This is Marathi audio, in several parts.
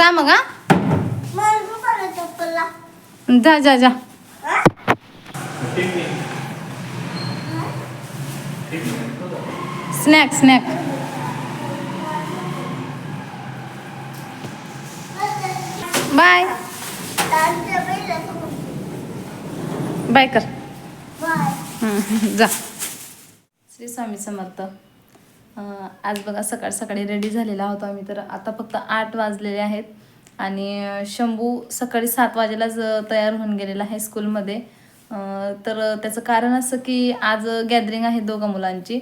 जा मग जा जा जा. स्नॅक स्नॅक बाय बाय कर. जा. श्री स्वामी समर्थ. आज बघा सकाळ सकाळी रेडी झालेला होतो आम्ही. तर आता फक्त आठ वाजलेले आहेत. आणि शंभू सकाळी सात वाजेलाच तयार होऊन गेलेला आहे स्कूलमध्ये. तर त्याचं कारण असं की आज गॅदरिंग आहे दोघा मुलांची.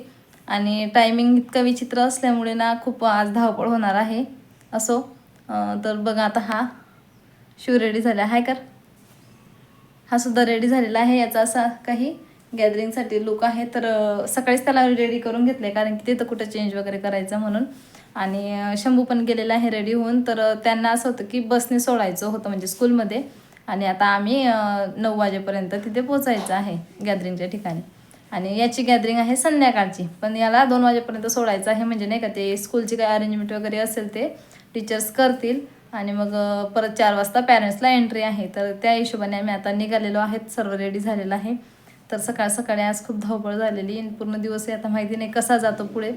आणि टायमिंग इतकं विचित्र असल्यामुळे ना खूप आज धावपळ होणार आहे. असो तर बघा आता हा. शिव रेडी झाला. आहे कर. हा सुद्धा रेडी झालेला आहे याचा असा काही गॅदरिंगसाठी लुक आहे तर सकाळीच त्याला रेडी करून घेतले कारण की तिथं कुठं चेंज वगैरे करायचं म्हणून. आणि शंभू पण गेलेला आहे रेडी होऊन तर त्यांना असं होतं की बसने सोडायचं होतं म्हणजे स्कूलमध्ये आणि आता आम्ही नऊ वाजेपर्यंत तिथे पोचायचं आहे गॅदरिंगच्या ठिकाणी. आणि याची गॅदरिंग आहे संध्याकाळची पण याला दोन वाजेपर्यंत सोडायचं आहे म्हणजे नाही का ते स्कूलची काही अरेंजमेंट वगैरे असेल ते टीचर्स करतील. आणि मग परत चार वाजता पॅरेंट्सला एंट्री आहे तर त्या हिशोबाने आम्ही आता निघालेलो आहेत सर्व रेडी झालेलं आहे. तर सकाळ सकाळी आज खूप धावपळ झालेली पूर्ण दिवसही आता माहिती नाही कसा जातो पुढे.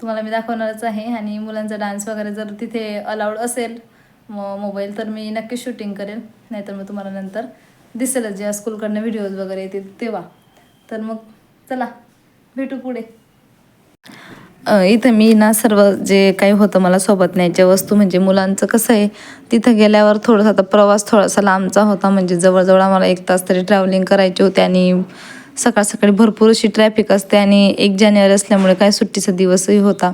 तुम्हाला मी दाखवणारच आहे आणि मुलांचा डान्स वगैरे जर तिथे अलाउड असेल म मोबाईल तर मी नक्की शूटिंग करेल नाहीतर मग तुम्हाला नंतर दिसेलच. जेव्हा स्कूलकडनं व्हिडिओज वगैरे येतील तेव्हा. तर मग चला भेटू पुढे. इथं मी ना सर्व जे काही होतं मला सोबत न्यायच्या वस्तू म्हणजे मुलांचं कसं आहे तिथं गेल्यावर थोडासा आता प्रवास थोडासा लांबचा होता. म्हणजे जवळजवळ आम्हाला एक तास तरी ट्रॅव्हलिंग करायची होती आणि सकाळ सकाळी भरपूर अशी ट्रॅफिक असते आणि एक जानेवारी असल्यामुळे काय सुट्टीचा दिवसही होता.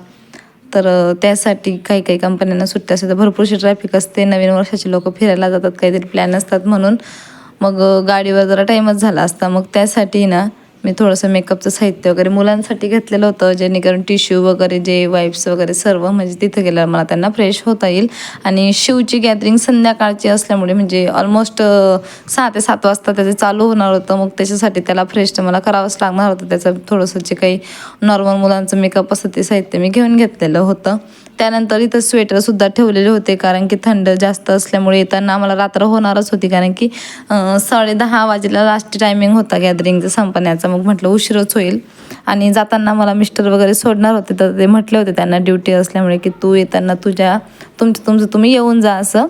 तर त्यासाठी काही काही कंपन्यांना सुट्टी असते तर भरपूरशी ट्रॅफिक असते. नवीन वर्षाचे लोक फिरायला जातात. काहीतरी प्लॅन असतात म्हणून. मग गाडीवर जरा टाईमच झाला असता. मग त्यासाठी ना मी थोडंसं मेकअपचं साहित्य वगैरे मुलांसाठी घेतलेलं होतं जेणेकरून टिश्यू वगैरे जे वाईप्स वगैरे सर्व म्हणजे तिथं गेल्यावर मला त्यांना फ्रेश होता येईल. आणि शिवची गॅदरिंग संध्याकाळची असल्यामुळे म्हणजे ऑलमोस्ट सहा ते सात वाजता त्याचे चालू होणार होतं. मग त्याच्यासाठी त्याला फ्रेश तर मला करावंच लागणार होतं. त्याचं थोडंसं जे काही नॉर्मल मुलांचं मेकअप असतं ते साहित्य मी घेऊन घेतलेलं होतं. त्यानंतर इथं स्वेटरसुद्धा ठेवलेले होते कारण की थंड जास्त असल्यामुळे येताना आम्हाला रात्र होणारच होती. कारण की साडे दहा वाजेला लास्ट टायमिंग होता गॅदरिंगचं संपण्याचा. मग म्हटलं उशीरच होईल. आणि जाताना मला मिस्टर वगैरे सोडणार होते तर ते म्हटले होते त्यांना ड्युटी असल्यामुळे की तू येताना तुझ्या तुमचं तुमचं तुम्ही येऊन जा असं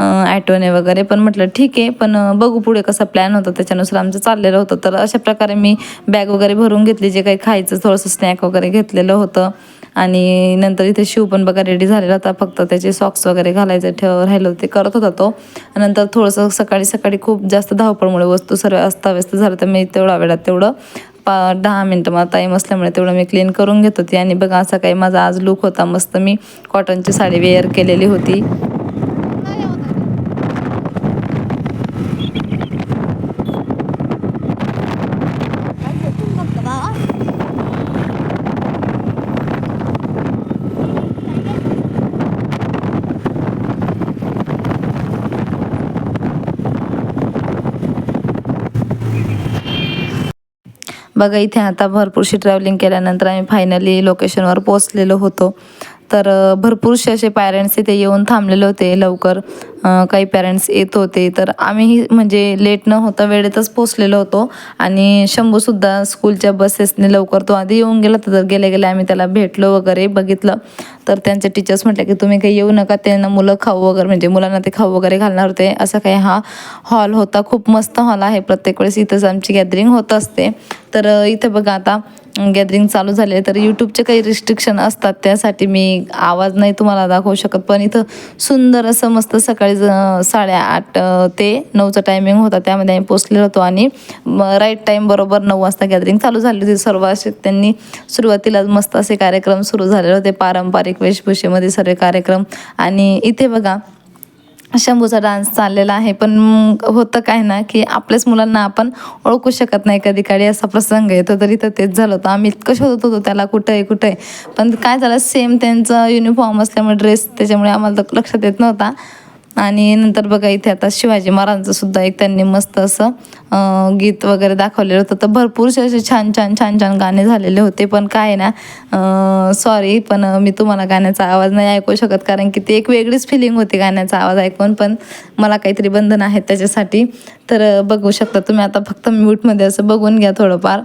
ॲटोने वगैरे. पण म्हटलं ठीक आहे पण बघू पुढे कसा प्लॅन होता. त्याच्यानुसार आमचं चाललेलं होतं. तर अशा प्रकारे मी बॅग वगैरे भरून घेतली जे काही खायचं थोडंसं स्नॅक वगैरे घेतलेलं होतं. आणि नंतर इथे शिव पण बघा रेडी झालेला होता. फक्त त्याचे सॉक्स वगैरे घालायचं ठेव राहिलं ते करत होता तो. नंतर थोडंसं सकाळी सकाळी खूप जास्त धावपळमुळे वस्तू सर्व अस्ताव्यस्त झालं तर मी तेवढा वेळात तेवढं पा दहा मिनटं मला टाईम असल्यामुळे तेवढं मी क्लीन करून घेत होती. आणि बघा असा काही माझा आज लुक होता. मस्त मी कॉटनची साडी वेअर केलेली होती. बघा इथे आता भरपूरशी ट्रॅव्हलिंग केल्यानंतर आम्ही फायनली लोकेशनवर पोचलेलो होतो. तर भरपूरसे असे पॅरेंट्स इथे येऊन थांबलेले होते लवकर. काही पॅरेंट्स येत होते. तर आम्हीही म्हणजे लेट न होता वेळेतच पोचलेलो होतो. आणि शंभूसुद्धा स्कूलच्या बसेसने लवकर तो आधी येऊन गेला तर गेले गेले आम्ही त्याला भेटलो वगैरे बघितलं. तर त्यांचे टीचर्स म्हटलं की तुम्ही काही येऊ नका. त्यांना मुलं खाऊ वगैरे म्हणजे मुलांना ते खाऊ वगैरे घालणार होते. असा काही हा हॉल होता. खूप मस्त हॉल आहे. प्रत्येक वेळेस इथंच आमची गॅदरिंग होत असते. तर इथे बघा आता गॅदरिंग चालू झाले तर यूट्यूबचे काही रिस्ट्रिक्शन असतात त्यासाठी मी आवाज नाही तुम्हाला दाखवू शकत पण इथं सुंदर असं मस्त सकाळी ज- साडेआठ ते नऊचा टायमिंग होता त्यामध्ये आम्ही पोचलेलो होतो आणि राईट टाईम बरोबर नऊ वाजता गॅदरिंग चालू झाली होती. सर्व असे त्यांनी सुरुवातीलाच मस्त असे कार्यक्रम सुरू झालेले होते पारंपरिक वेशभूषेमध्ये सर्व कार्यक्रम. आणि इथे बघा शंभूचा डान्स चाललेला आहे. पण होतं काय ना की आपल्याच मुलांना आपण ओळखू शकत नाही कधी काळी असा प्रसंग येतो तरी तर तेच झालं होतं. आम्ही इतकं शोधत होतो त्याला कुठं आहे कुठं आहे पण काय झालं सेम त्यांचा युनिफॉर्म असल्यामुळे ड्रेस त्याच्यामुळे आम्हाला तर लक्षात येत नव्हता. आणि नंतर बघा इथे आता शिवाजी महाराजांचं सुद्धा एक त्यांनी मस्त असं गीत वगैरे दाखवलेलं होतं. तर भरपूरसे असे छान छान छान छान गाणे झालेले होते. पण काय ना सॉरी पण मी तुम्हाला गाण्याचा आवाज नाही ऐकू शकत. कारण की ती एक वेगळीच फिलिंग होती गाण्याचा आवाज ऐकून. पण मला काहीतरी बंधन आहेत त्याच्यासाठी. तर बघू शकता तुम्ही. आता फक्त म्यूटमध्ये असं बघून घ्या थोडंफार.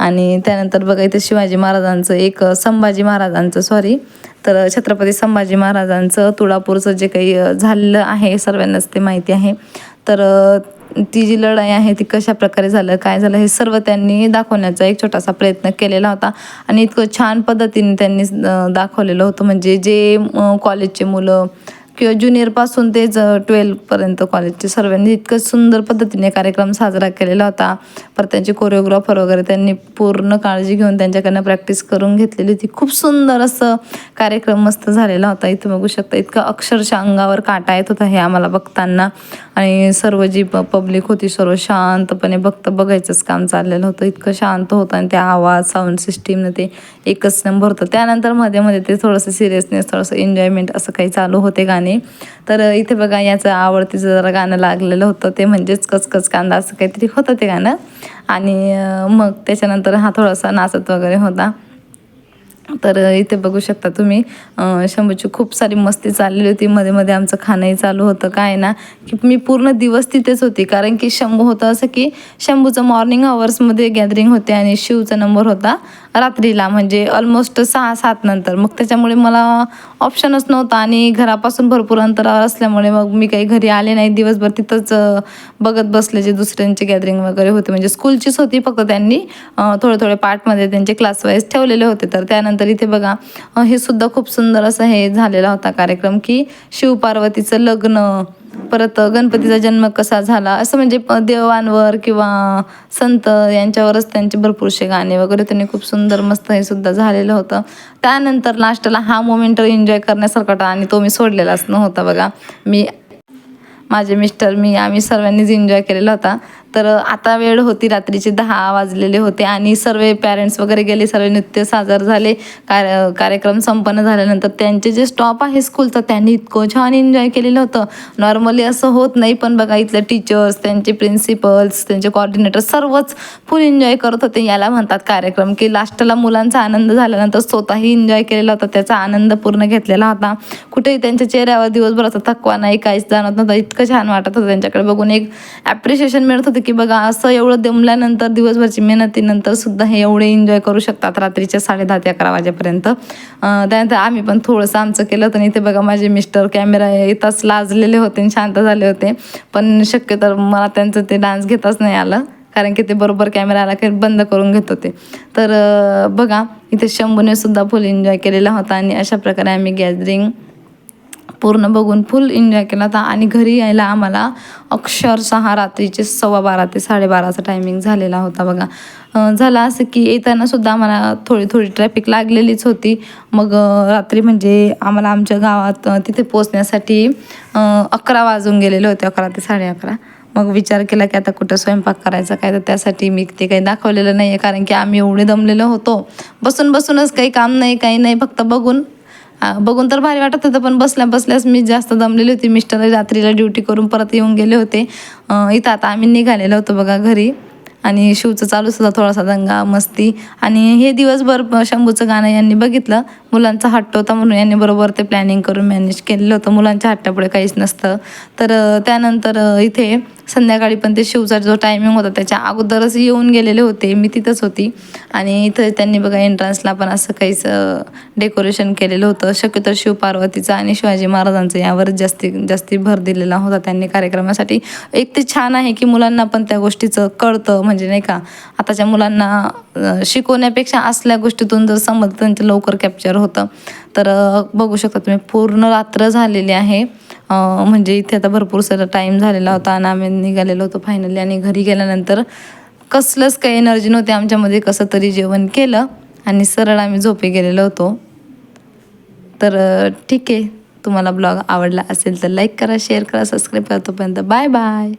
आणि त्यानंतर बघा इथे शिवाजी महाराजांचं एक संभाजी महाराजांचं सॉरी तर छत्रपती संभाजी महाराजांचं तुळापूरचं जे काही झालेलं आहे सर्वांनाच ते माहिती आहे. तर ती जी लढाई आहे ती कशा प्रकारे झालं काय झालं हे सर्व त्यांनी दाखवण्याचा एक छोटासा प्रयत्न केलेला होता. आणि इतकं छान पद्धतीने त्यांनी दाखवलेलं होतं. म्हणजे जे कॉलेजचे मुलं किंवा ज्युनियरपासून ज ट्वेल्थपर्यंत कॉलेजचे सर्वांनी इतकं सुंदर पद्धतीने कार्यक्रम साजरा केलेला होता. पर त्यांचे कोरिओग्राफर वगैरे त्यांनी पूर्ण काळजी घेऊन त्यांच्याकडनं प्रॅक्टिस करून घेतलेली होती. खूप सुंदर असं कार्यक्रम मस्त झालेला होता. इथं बघू शकता इतकं अक्षरशः अंगावर काटा येत होता हे आम्हाला बघताना. आणि सर्व जी प पब्लिक होती सर्व शांतपणे बघतं बघायचंच काम चाललेलं होतं. इतकं शांत होतं आणि ते आवाज साऊंड सिस्टीमनं ते एकच नंबर होतं. त्यानंतरमध्ये मध्ये ते थोडंसं सिरियसनेस थोडंसं एन्जॉयमेंट असं काही चालू होते गाणे. तर इथे बघा याचं आवडतीचं जरा गाणं लागलेलं होतं ते म्हणजेच कचकच कांदा असं काहीतरी होतं ते गाणं. आणि मग त्याच्यानंतर हा थोडासा नाचत वगैरे होता. तर इथे बघू शकता तुम्ही शंभूची खूप सारी मस्ती चाललेली होती. मध्ये मध्ये आमचं खाणंही चालू होतं. काय ना की मी पूर्ण दिवस तिथेच होती. कारण की शंभू होतं असं की शंभूचं मॉर्निंग आवर्समध्ये गॅदरिंग होते आणि शिवचा नंबर होता रात्रीला. म्हणजे ऑलमोस्ट सहा सात नंतर. मग त्याच्यामुळे मला ऑप्शनच नव्हता आणि घरापासून भरपूर अंतरावर असल्यामुळे मग मी काही घरी आले नाही. दिवसभर तिथंच बघत बसले जे दुसऱ्यांचे गॅदरिंग वगैरे होते. म्हणजे स्कूलचीच होती फक्त त्यांनी थोडे थोडे पार्टमध्ये त्यांचे क्लास वाईज ठेवलेले होते. तर त्यानंतर इथे बघा हे सुद्धा खूप सुंदर असं हे झालेला होता कार्यक्रम की शिवपार्वतीचं लग्न परत गणपतीचा जन्म कसा झाला असं म्हणजे प- देवांवर किंवा संत यांच्यावरच त्यांचे भरपूरसे गाणे वगैरे त्यांनी खूप सुंदर मस्त हे सुद्धा झालेलं होतं. त्यानंतर लास्टला हा मोमेंट एन्जॉय करण्यासारखा होता आणि तो मी सोडलेलाच नव्हता बघा. मी माझे मिस्टर मी आम्ही सर्वांनीच एन्जॉय केलेला होता. तर आता वेळ होती रात्रीचे दहा वाजलेले होते आणि सर्व पॅरेंट्स वगैरे गेले सर्व नृत्य साजर झाले कार कार्यक्रम संपन्न झाल्यानंतर त्यांचे जे स्टॉप आहे स्कूलचं त्यांनी इतकं छान एन्जॉय केलेलं होतं. नॉर्मली असं होत नाही पण बघा इथल्या टीचर्स त्यांचे प्रिन्सिपल्स त्यांचे कॉर्डिनेटर सर्वच फुल एन्जॉय करत होते. याला म्हणतात कार्यक्रम की लास्टला मुलांचा आनंद झाल्यानंतर स्वतःही एन्जॉय केलेला होता. त्याचा आनंद पूर्ण घेतलेला होता. कुठेही त्यांच्या चेहऱ्यावर दिवसभराचा थकवा नाही काहीच जाणवत नव्हतं. इतकं छान वाटत होतं त्यांच्याकडे बघून. एक ॲप्रिशिएशन मिळत होतं की बघा असं एवढं दमल्यानंतर दिवसभरची मेहनतीनंतर सुद्धा हे एवढे एन्जॉय करू शकतात रात्रीच्या साडेदहा ते अकरा वाजेपर्यंत. त्यानंतर आम्ही पण थोडंसं आमचं केलं होतं आणि इथे बघा माझे मिस्टर कॅमेरा येताच लाजलेले होते आणि शांत झाले होते. पण शक्यतो मला त्यांचं ते डान्स घेताच नाही आलं कारण की ते बरोबर कॅमेरा आला बंद करून घेत होते. तर बघा इथे शंभूने सुद्धा फुल एन्जॉय केलेला होता आणि अशा प्रकारे आम्ही गॅदरिंग पूर्ण बघून फुल एन्जॉय केला होता. आणि घरी यायला आम्हाला अक्षरशः रात्रीचे सव्वा बारा ते साडेबाराचा टायमिंग झालेला होता बघा. झाला झालं असं की येतानासुद्धा आम्हाला थोडी थोडी ट्रॅफिक लागलेलीच होती. मग रात्री म्हणजे आम्हाला आमच्या गावात तिथे पोचण्यासाठी अकरा वाजून गेलेले होते अकरा ते साडे अकरा. मग विचार केला की आता कुठं स्वयंपाक करायचा काय तर त्यासाठी मी ते काही दाखवलेलं नाही आहे कारण की आम्ही एवढे दमलेलो होतो. बसून बसूनच काही काम नाही काही नाही फक्त बघून बघून तर भारी वाटत होतं पण बसल्या बसल्याच मी जास्त दमलेली होती. मिस्टर रात्रीला ड्युटी करून परत येऊन गेले होते. इथं आता आम्ही निघालेलो होतो बघा घरी. आणि शिवचं चालूच होता थोडासा दंगा मस्ती. आणि हे दिवसभर शंभूचं गाणं यांनी बघितलं. मुलांचा हट्ट होता म्हणून यांनी बरोबर ते प्लॅनिंग करून मॅनेज केलेलं होतं. मुलांच्या हट्टापुढे काहीच नसतं. तर त्यानंतर इथे संध्याकाळी पण ते शिवचा जो टायमिंग होता त्याच्या अगोदरच येऊन गेलेले होते. मी तिथंच होती. आणि इथं त्यांनी बघा एंट्रन्सला पण असं काहीच डेकोरेशन केलेलं होतं. शक्यतो शिवपार्वतीचं आणि शिवाजी महाराजांचं यावर जास्ती जास्ती भर दिलेला होता त्यांनी कार्यक्रमासाठी. एक ते छान आहे की मुलांना पण त्या गोष्टीचं कळतं. म्हणजे नाही का आताच्या मुलांना शिकवण्यापेक्षा असल्या गोष्टीतून जर समज त्यांचं लवकर कॅप्चर होतं. तर बघू शकता तुम्ही पूर्ण रात्र झालेली आहे. म्हणजे इथे आता भरपूर सारा टाईम झालेला होता आणि आम्ही निघालेलो होतो फायनली आणि घरी गेल्यानंतर कसलंच काही एनर्जी नव्हती आमच्यामध्ये कसं तरी जेवण केलं आणि सरळ आम्ही झोपे गेलेलो होतो. तर ठीक आहे. तुम्हाला ब्लॉग आवडला असेल तर लाईक करा शेअर करा सबस्क्राईब करा. तोपर्यंत बाय बाय